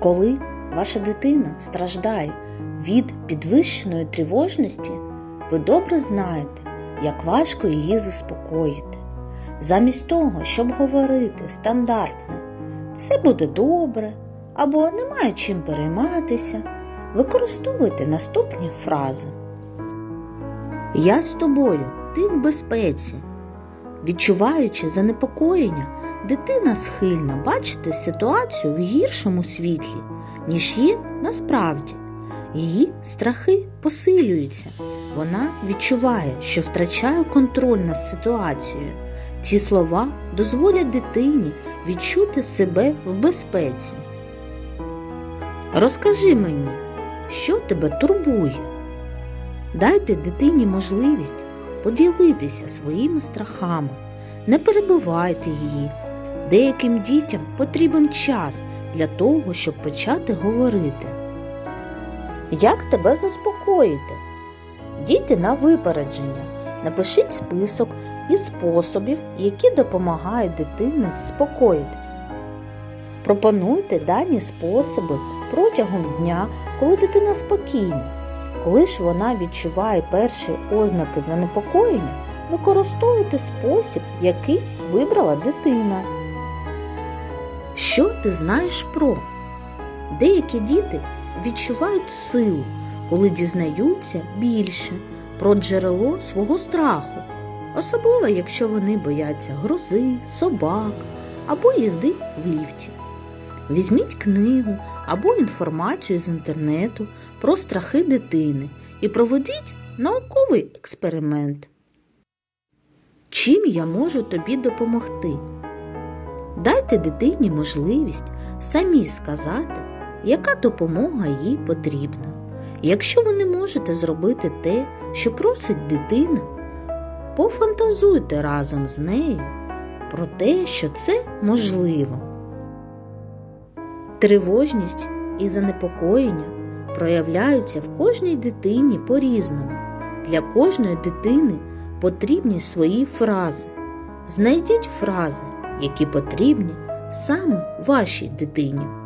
Коли ваша дитина страждає від підвищеної тривожності, ви добре знаєте, як важко її заспокоїти. Замість того, щоб говорити стандартне все буде добре або немає чим перейматися, використовуйте наступні фрази. Я з тобою, ти в безпеці. Відчуваючи занепокоєння, дитина схильна бачити ситуацію в гіршому світлі, ніж є насправді. Її страхи посилюються. Вона відчуває, що втрачає контроль над ситуацією. Ці слова дозволять дитині відчути себе в безпеці. Розкажи мені, що тебе турбує. Дайте дитині можливість поділитися своїми страхами, не перебивайте її. Деяким дітям потрібен час для того, щоб почати говорити. Як тебе заспокоїти? Діти на випередження. Напишіть список із способів, які допомагають дитині заспокоїтись. Пропонуйте дані способи протягом дня, коли дитина спокійна. Коли ж вона відчуває перші ознаки занепокоєння, використовуйте спосіб, який вибрала дитина. Що ти знаєш про? Деякі діти відчувають силу, коли дізнаються більше про джерело свого страху, особливо якщо вони бояться грози, собак або їзди в ліфті. Візьміть книгу або інформацію з інтернету про страхи дитини і проведіть науковий експеримент. Чим я можу тобі допомогти? Дайте дитині можливість самі сказати, яка допомога їй потрібна. Якщо ви не можете зробити те, що просить дитина, пофантазуйте разом з нею про те, що це можливо. Тривожність і занепокоєння проявляються в кожній дитині по-різному. Для кожної дитини потрібні свої фрази. Знайдіть фрази, які потрібні саме вашій дитині.